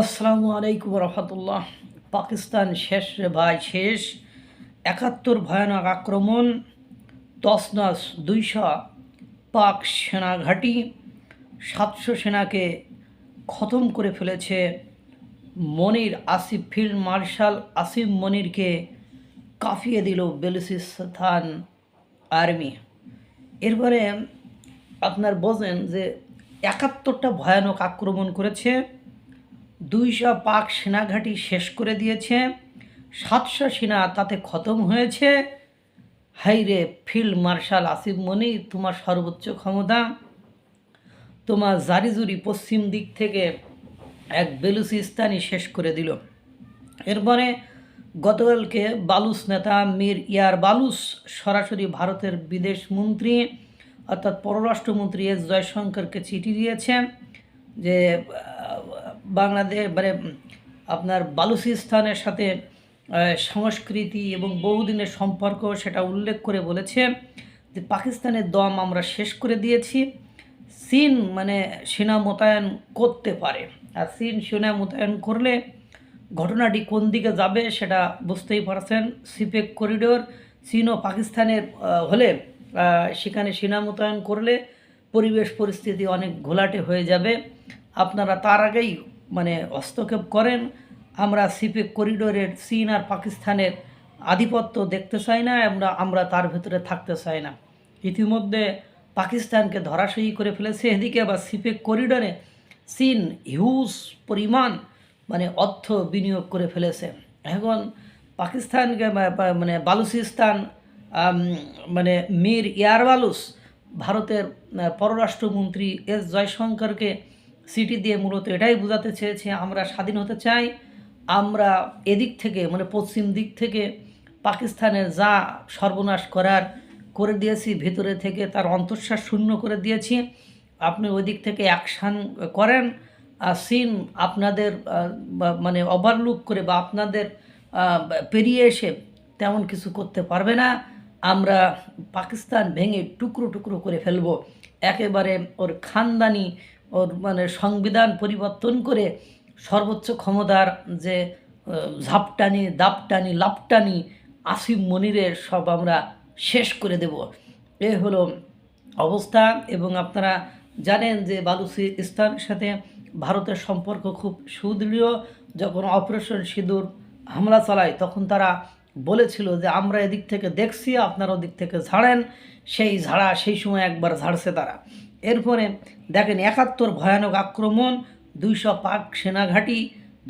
আসসালামু আলাইকুম রহমতুল্লাহ পাকিস্তান শেষ রে ভাই শেষ। একাত্তর ভয়ানক আক্রমণ তসনাস দুইশো পাক সেনা ঘাঁটি সাতশো সেনাকে খতম করে ফেলেছে মনির আসিফ ফিল্ড মার্শাল আসিফ মনিরকে কাঁপিয়ে দিল বেলুচিস্তান আর্মি। এরপরে আপনার বোঝেন যে একাত্তরটা ভয়ানক আক্রমণ করেছে। দুইশো পাক সেনাঘাঁটি শেষ করে দিয়েছে, সাতশো সেনা তাতে খতম হয়েছে। হাইরে ফিল্ড মার্শাল আসিফ মনি, তোমার সর্বোচ্চ ক্ষমতা। তোমার জারিজুরি পশ্চিম দিক থেকে এক বেলুচিস্তানি শেষ করে দিল। এরপরে গতকালকে বালুস নেতা মীর ইয়ার বালুস সরাসরি ভারতের বিদেশ মন্ত্রী অর্থাৎ পররাষ্ট্রমন্ত্রী এস জয়শঙ্করকে চিঠি দিয়েছেন যে বাংলাদেশ মানে আপনার বালুচিস্তানের সাথে সংস্কৃতি এবং বহুদিনের সম্পর্ক সেটা উল্লেখ করে বলেছে যে পাকিস্তানের দম আমরা শেষ করে দিয়েছি। চীন মানে সেনা মোতায়েন করতে পারে। আর চীন সেনা মোতায়েন করলে ঘটনাটি কোন দিকে যাবে সেটা বুঝতেই পারছেন সিপেক করিডোর। চীন ও পাকিস্তানের হলে সেখানে সেনা মোতায়েন করলে পরিবেশ পরিস্থিতি অনেক ঘোলাটে হয়ে যাবে। আপনারা তার আগেই মানে হস্তক্ষেপ করেন। আমরা সিপেক করিডোরের চীন আর পাকিস্তানের আধিপত্য দেখতে চাই না, আমরা আমরা তার ভেতরে থাকতে চাই না। ইতিমধ্যে পাকিস্তানকে ধরাশয়ী করে ফেলেছে। এদিকে আবার সিপেক করিডোরে চীন হিউজ পরিমাণ মানে অর্থ বিনিয়োগ করে ফেলেছে। এখন পাকিস্তানকে বা- বা- মানে বালুচিস্তান মানে মীর ইয়ারবালুস, ভারতের পররাষ্ট্রমন্ত্রী এস জয়শঙ্করকে সিটি দিয়ে মূলত এটাই বোঝাতে চেয়েছে, আমরা স্বাধীন হতে চাই, আমরা এদিক থেকে মানে পশ্চিম দিক থেকে পাকিস্তানের যা সর্বনাশ করার করে দিয়েছি, ভেতরে থেকে তার অন্তঃশ্বাস শূন্য করে দিয়েছি। আপনি ওই দিক থেকে অ্যাকশান করেন, আর চীন আপনাদের মানে ওভারলুক করে বা আপনাদের পেরিয়ে এসে তেমন কিছু করতে পারবে না। আমরা পাকিস্তান ভেঙে টুকরো টুকরো করে ফেলব। একেবারে ওর খানদানি ওর মানে সংবিধান পরিবর্তন করে সর্বোচ্চ ক্ষমতার যে ঝাপটানি, দাপটানি, লাপটানি আসিফ মনিরের সব আমরা শেষ করে দেব। এ হলো অবস্থা এবং আপনারা জানেন যে বালুচিস্তানের সাথে ভারতের সম্পর্ক খুব সুদৃঢ়। যখন অপারেশন সিঁদুর হামলা চালায়, তখন তারা বলেছিল যে, আমরা এদিক থেকে দেখছি, আপনারা ওদিক থেকে ঝাড়েন। সেই ঝাড়া সেই সময় একবার ঝাড়ছে তারা। এরপরে দেখেন একাত্তর ভয়ানক আক্রমণ, দুইশো পাক সেনাঘাঁটি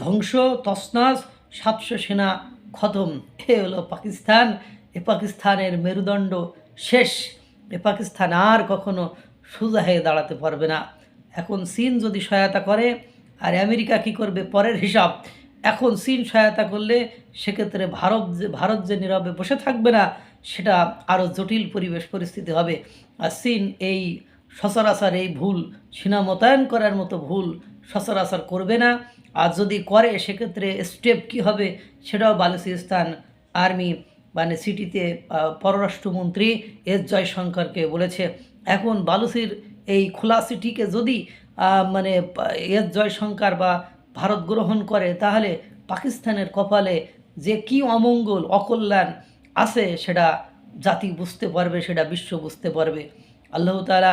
ধ্বংস তসনাস সাতশো সেনা খতম। এ হলো পাকিস্তান। এ পাকিস্তানের মেরুদণ্ড শেষ। এ পাকিস্তান আর কখনো সোজা হয়ে দাঁড়াতে পারবে না। এখন চীন যদি সহায়তা করে, আর আমেরিকা কি করবে পরের হিসাব? এখন চীন সহায়তা করলে সেক্ষেত্রে ভারত যে ভারত যে নীরবে বসে থাকবে না, সেটা আরও জটিল পরিবেশ পরিস্থিতি হবে। আর চীন এই সচরাচর এই ভুল সেনা মোতায়েন করার মতো ভুল সচরাচর করবে না। আর যদি করে, সেক্ষেত্রে স্টেপ কি হবে সেটাও বালুচিস্তান আর্মি মানে সিটিতে পররাষ্ট্রমন্ত্রী এস জয়শঙ্করকে বলেছে। এখন বালুচির এই খোলা সিটিকে যদি মানে এস জয়শঙ্কর বা ভারত গ্রহণ করে, তাহলে পাকিস্তানের কপালে যে কি অমঙ্গল, অকল্যাণ আছে সেটা জাতি বুঝতে পারবে, সেটা বিশ্ব বুঝতে পারবে। আল্লাহ তাআলা